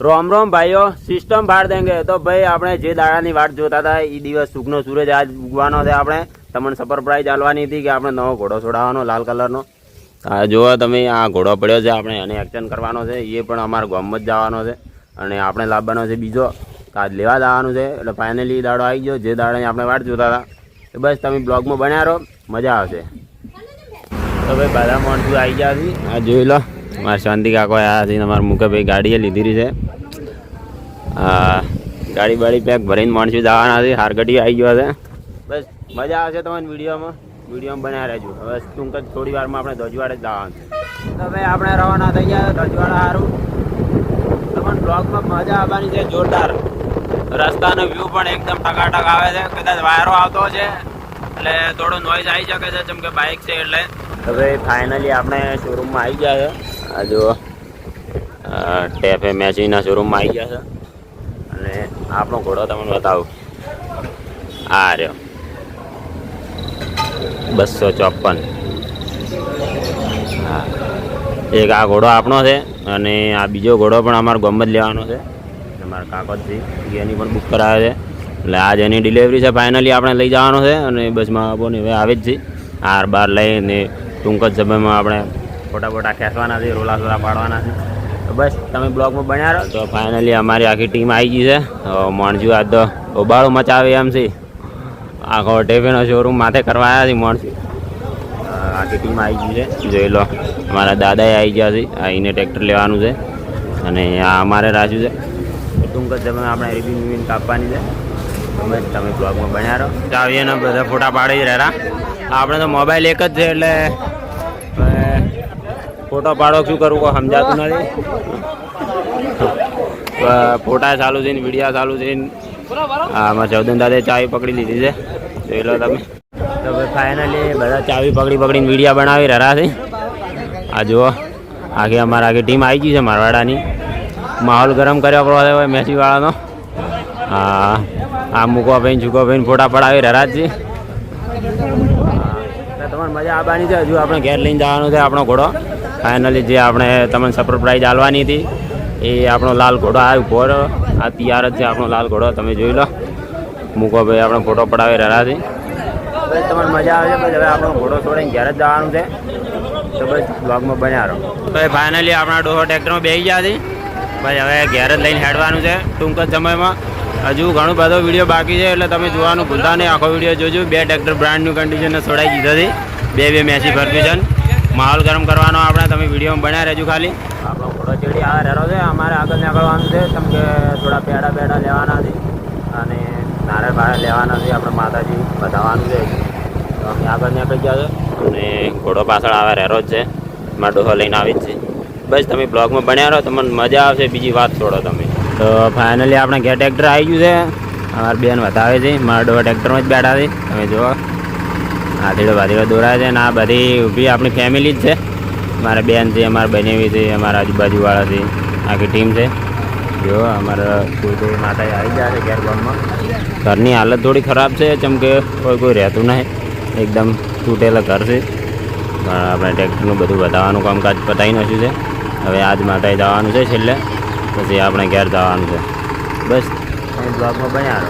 રોમ રોમ ભાઈઓ સિસ્ટમ ભાર દેંગે. તો ભાઈ, આપણે જે દાડાની વાટ જોતા હતા એ દિવસ સુખનો સૂરજ આજ ઉગવાનો છે આપણે. તમને સરપ્રાઈઝ આલવાની હતી કે આપણે નવો ઘોડો છોડાવવાનો, લાલ કલરનો. આ જુઓ તમે, આ ઘોડો પડ્યો છે, આપણે એને એક્શન કરવાનો છે. એ પણ અમારા ગામમાં જ જવાનો છે. અને આપણે લાવવાનો છે બીજો. આજ લેવા જવાનું છે. એટલે ફાઇનલી દાડો આવી ગયો. જે દાડાની આપણે વાટ જોતા હતા. એ બસ, તમે બ્લોગમાં બન્યા રહો. મજા આવશે. તો ભાઈ બધા માણસો આવી ગયા છે. આ જોઈ લો. મારા શાંતિ કાકો આવ્યા છે અમારા મુકેભાઈ ગાડીએ લીધી છે. ગાડી બાડી પેક ભરીને માણસું જવાના છે હારગઢી આવી ગયો છે બસ મજા આવશે તમને વિડીયોમાં. વિડીયોમાં બનાવી રહેજો. બસ ટૂંક જ થોડી વારમાં આપણે ધ્વજવાડે જ જવાનું છે. તો ભાઈ આપણે રવાના થઈ ગયા ધ્વજવાડા સારું તમને બ્લોગમાં મજા આવવાની છે જોરદાર. રસ્તાનો વ્યૂ પણ એકદમ ટકાટક આવે છે. કદાચ વાયરો આવતો છે એટલે થોડો નોઈઝ આવી શકે છે જેમ કે બાઇક છે એટલે. હવે ફાઇનલી આપણે શોરૂમમાં આવી ગયા છે. આ જો ટેફે મેચીના શોરૂમમાં આવી ગયા છે. અને આપણો ઘોડો તમને બતાવું. આ રહ્યો. બસો ચોપન. હા. એક આ ઘોડો આપણો છે અને આ બીજો ઘોડો પણ અમારો ગમત લેવાનો છે. અમારા કાકોતથી એની પણ બુક કરાવે છે. એટલે આજ એની ડિલિવરી છે. ફાઇનલી આપણે લઈ જવાનો છે. અને બસમાં બોને હવે આવે જ છે. હાર બાર લઈને ટૂંક જ સમયમાં આપણે ફોટા ફોટા ખેંચવાના છે રોલા સોલા પાડવાના છે. તો બસ, તમે બ્લોગમાં બન્યા રહો. તો ફાઇનલી અમારી આખી ટીમ આવી ગઈ છે. મોણજુ આજ તો ઓબાળો મચાવે એમ છે. આખો ટેફીનો શોરૂમ માથે કરવા આવ્યા છે મોણજુ. આખી ટીમ આવી ગઈ છે. જોઈ લો, અમારા દાદાએ આવી ગયા છે. આવીને ટ્રેક્ટર લેવાનું છે. અને આ અમારે રાજુ છે. ટૂંક જ તમે આપણે રિબિન બિબિન કાપવાની છે. તમે તમે બ્લોગમાં બન્યા રહો. ચાવીએ બધા ફોટા પાડી જ રહ્યા આપણે તો મોબાઈલ એક જ છે એટલે ફોટો પાડો શું કરવું કોઈ સમજાતું નથી. ફોટા ચાલુ છે ને, વીડિયો ચાલુ છે આમાં ચૌદન દાદે ચાવી પકડી લીધી છે. જોઈ લો તમે. તો ભાઈ ફાઇનલી બધા ચાવી પકડી પકડીને વિડીયા બનાવી રહ્યા છે. આ જુઓ, આખી અમારા, આખી ટીમ આવી ગઈ છે મારવાડાની. માહોલ ગરમ કર્યો પડવા હોય મેસીવાળાનો હા, આ મૂકવા ભાઈ ચૂકવા ભાઈ ફોટા પડાવી રહ્યા છે. તમારે મજા આવવાની છે, હજુ આપણે ઘેર લઈને જવાનો છે આપણો ઘોડો. ફાઇનલી જે આપણે તમને સરપ્રાઈઝ આલવાની હતી, એ આપણો લાલ ઘોડો આ ઉપર આ તૈયાર જ છે આપણો લાલ ઘોડો, તમે જોઈ લો. મૂકો ભાઈ, આપણે ફોટો પડાવી રહ્યા છે. બસ તમારે મજા આવે છે, બસ હવે આપણો ઘોડો છોડીને ઘેર જ જવાનું છે. તો બ્લોગમાં બન્યા રહો. ભાઈ ફાઇનલી આપણા ડોહો ટ્રેક્ટરમાં બેસી ગયા હતી ભાઈ, હવે ઘેર જ લઈને હેડવાનું છે ટૂંક જ સમયમાં. હજુ ઘણો બધો વીડિયો બાકી છે, એટલે તમે જોવાનું ભૂલતા નહીં. આખો વીડિયો જોજો. બે ટ્રેક્ટર બ્રાન્ડનું કન્ડિશનને છોડાઈ દીધા હતી બે બે મેસી ફર્ગ્યુસન માહોલ ગરમ કરવાનો આપણે તમે વિડીયોમાં બન્યા રહેજો ખાલી. આપણો ઘોડો ચેડી આ રહેલો છે અમારે આગળ નીકળવાનું છે કેમ કે થોડા પેડા પેડા લેવાના છે અને નારાયણ બારે લેવાના છે આપણે માતાજી બતાવવાનું છે. તો અમે આગળ નીકળી ગયા છે. અને ઘોડો પાછળ આવે રહેરો જ છે મારો ડોહો લઈને આવી જ છે. બસ તમે બ્લોગમાં બન્યા રહો તમને મજા આવશે. બીજી વાત છોડો તમે. તો ફાઇનલી આપણે ઘેર ટ્રેક્ટર આવી ગયું છે. અમારી બેન વધાવે છે મારા ડોહા ટ્રેક્ટરમાં જ બેઠા છે. તમે જુઓ. હાથીડો વાથીડો દોરાય છે ને આ બધી ઊભી આપણી ફેમિલી જ છે. મારા બેન છે, અમારા બનેવી છે, અમારા આજુબાજુવાળા છે, આખી ટીમ છે. જો, અમારા કુલદેવી માતા આવી જાય છે ઘેર ગામમાં. ઘરની હાલત થોડી ખરાબ છે, જેમ કે કોઈ કોઈ રહેતું નહીં. એકદમ તૂટેલા ઘર છે. પણ આપણે ટ્રેક્ટરનું બધું બતાવવાનું કામકાજ પતાવી નાખ્યું છે. હવે આજ માતાએ જવાનું છે છેલ્લે. પછી આપણે ઘેર જવાનું છે. બસ. બ્લોગમાં બન્યા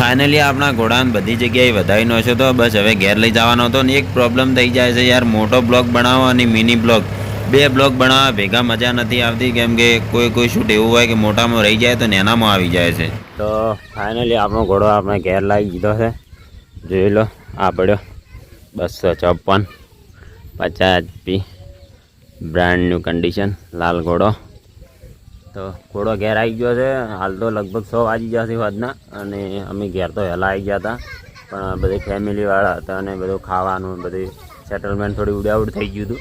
ફાઇનલી આપણા ઘોડાને બધી જગ્યાએ વધારી નો છે તો બસ હવે ઘેર લઈ જવાનો હતો ને એક પ્રોબ્લેમ થઈ જાય છે યાર, મોટો બ્લોક બનાવો અને મિની બ્લોક. બે બ્લોક બનાવવા ભેગા મજા નથી આવતી, કેમ કે કોઈ કોઈ શૂટ એવું હોય કે મોટામાં રહી જાય તો નેનામાં આવી જાય છે. તો ફાઇનલી આપણો ઘોડો આપણે ઘેર લાવી દીધો છે. જોઈ લો, આ પડ્યો. બસો ચોપન, પચાસ પી બ્રાન્ડનું કન્ડિશન લાલ ઘોડો. તો ઘોડો ઘેર આવી ગયો છે. હાલ તો લગભગ સો વાગી ગયા છે વાતના અને અમે ઘેર તો હેલા આવી ગયા હતા. પણ બધી ફેમિલીવાળા હતા અને બધું ખાવાનું બધી સેટલમેન્ટ થોડી ઉડાઉડ થઈ ગયું હતું.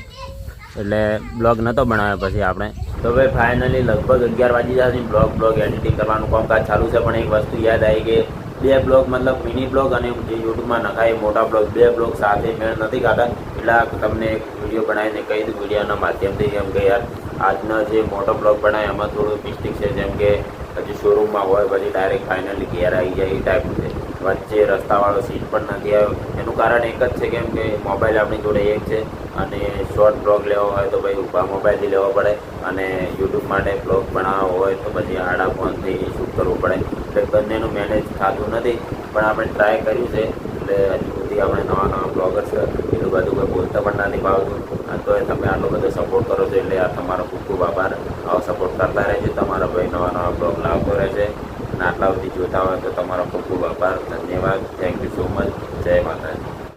એટલે બ્લોગ નહોતો બનાવ્યો પછી આપણે. તો ભાઈ ફાઇનલી લગભગ અગિયાર વાગી ગયા છે. બ્લોગ બ્લોગ એડિટિંગ કરવાનું કામકાજ ચાલુ છે. પણ એક વસ્તુ યાદ આવી કે બે બ્લોગ મતલબ મિની બ્લોગ અને જે યુટ્યુબમાં નખાય મોટા બ્લોગ બે બ્લોગ સાથે મેળ નથી ખાતા. એટલે તમને એક વીડિયો બનાવીને કહી દઉં વિડીયોના માધ્યમથી. એમ કે યાર આજનો જે મોટો બ્લોગ બનાવે, એમાં થોડું મિસ્ટેક છે, જેમ કે હજી શોરૂમમાં હોય, પછી ડાયરેક્ટ ફાઇનલી ઘેર આવી જાય એ ટાઈપનું છે. વચ્ચે રસ્તાવાળો સીટ પણ નથી આવ્યો. એનું કારણ એક જ છે કેમ કે મોબાઈલ આપણી જોડે એક છે અને શોર્ટ બ્લોગ લેવો હોય તો ભાઈ ઊભા મોબાઈલથી લેવો પડે અને યુટ્યુબ માટે બ્લોગ બનાવવો હોય તો પછી આડા ફોનથી શૂટ કરવું પડે. એટલે બંનેનું મેનેજ થતું નથી, પણ આપણે ટ્રાય કર્યું છે. એટલે હજુ સુધી આપણે નવા નવા બ્લોગર્સ એટલું બધું કોઈ બોલતા પણ નથી ભાવતું તો તમે આટલો બધો સપોર્ટ કરો છો, એટલે આ તમારો ખૂબ ખૂબ આભાર. આવો સપોર્ટ કરતા રહેજો, તમારો ભાઈ નવા નવા બ્લોગ લાવતો રહેશે. અને આટલા સુધી જોતા હોય તો તમારો ખૂબ ખૂબ આભાર. ધન્યવાદ. થેન્ક યુ સો મચ જય માતાજી.